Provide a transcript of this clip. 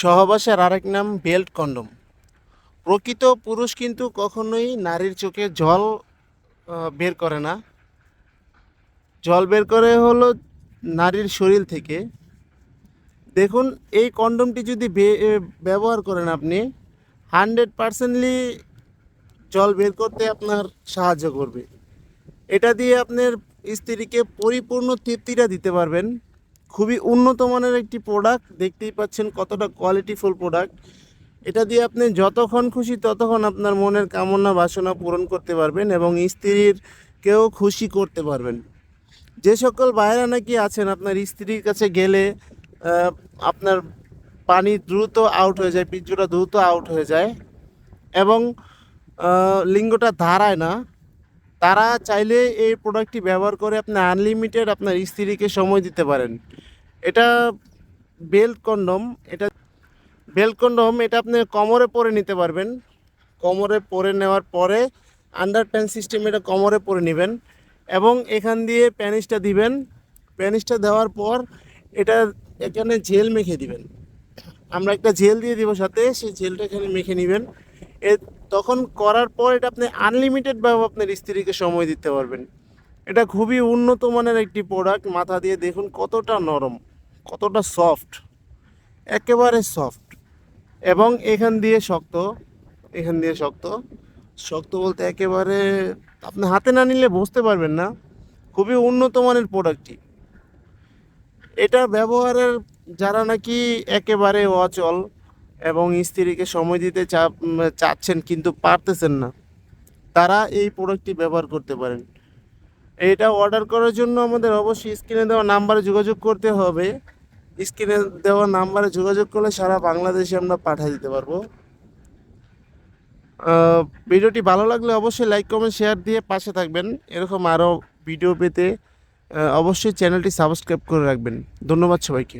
সহবাসের আরেক নাম বেল্ট কন্ডম। প্রকৃত পুরুষ কিন্তু কখনোই নারীর চোখে জল বের করে না। জল বের করে হলো নারীর শরীর থেকে। দেখুন, এই কন্ডমটি যদি ব্যবহার করেন আপনি, হান্ড্রেড পারসেন্টলি জল বের করতে আপনার সাহায্য করবে। এটা দিয়ে আপনার স্ত্রীকে পরিপূর্ণ তৃপ্তিটা দিতে পারবেন। খুবই উন্নত মানের একটি প্রোডাক্ট দেখতেই পাচ্ছেন কতটা কোয়ালিটিফুল প্রোডাক্ট এটা দিয়ে আপনি যতক্ষণ খুশি ততক্ষণ আপনার মনের কামনা বাসনা পূরণ করতে পারবেন এবং স্ত্রীর কেও খুশি করতে পারবেন। যে সকল বাইরা নাকি আছেন, আপনার স্ত্রীর কাছে গেলে আপনার পানি দ্রুত আউট হয়ে যায়, পিজ্জুটা দ্রুত আউট হয়ে যায় এবং লিঙ্গটা দাঁড়ায় না। তারা চাইলে এই প্রোডাক্টটি ব্যবহার করে আপনি আনলিমিটেড আপনার স্ত্রীকে সময় দিতে পারেন। এটা বেল্ট কন্ডম এটা বেল্ট কন্ডম এটা আপনি কোমরে পরে নিতে পারবেন। কোমরে পরে নেওয়ার পরে আন্ডার প্যান সিস্টেম এটা কোমরে পরে নেবেন এবং এখান দিয়ে প্যানিসটা দিবেন। প্যানিসটা দেওয়ার পর এটা এখানে জেল মেখে দিবেন। আমরা একটা জেল দিয়ে দিব সাথে, সেই জেলটা এখানে মেখে নেবেন। এ তখন করার পর এটা আপনি আনলিমিটেডভাবে আপনার স্ত্রীকে সময় দিতে পারবেন। এটা খুবই উন্নত মানের একটি প্রোডাক্ট মাথা দিয়ে দেখুন কতটা নরম। কতটা সফট একেবারে সফট এবং এখান দিয়ে শক্ত, এখান দিয়ে শক্ত। শক্ত বলতে একেবারে আপনি হাতে না নিলে বুঝতে পারবেন না। খুবই উন্নত মানের প্রোডাক্টটি এটা ব্যবহারের যারা নাকি একেবারে অচল এবং স্ত্রীকে সময় দিতে চাচ্ছেন কিন্তু পারতেছেন না, তারা এই প্রোডাক্টটি ব্যবহার করতে পারেন। এটা অর্ডার করার জন্য আমাদের অবশ্যই স্ক্রিনে দেওয়া নাম্বারে যোগাযোগ করতে হবে। স্ক্রিনে দেওয়া নাম্বারে যোগাযোগ করলে সারা বাংলাদেশে আমরা পাঠিয়ে দিতে পারব। ভিডিওটি ভালো লাগলে অবশ্যই লাইক কমেন্ট শেয়ার দিয়ে পাশে থাকবেন। এরকম আরও ভিডিও পেতে অবশ্যই চ্যানেলটি সাবস্ক্রাইব করে রাখবেন। ধন্যবাদ সবাইকে।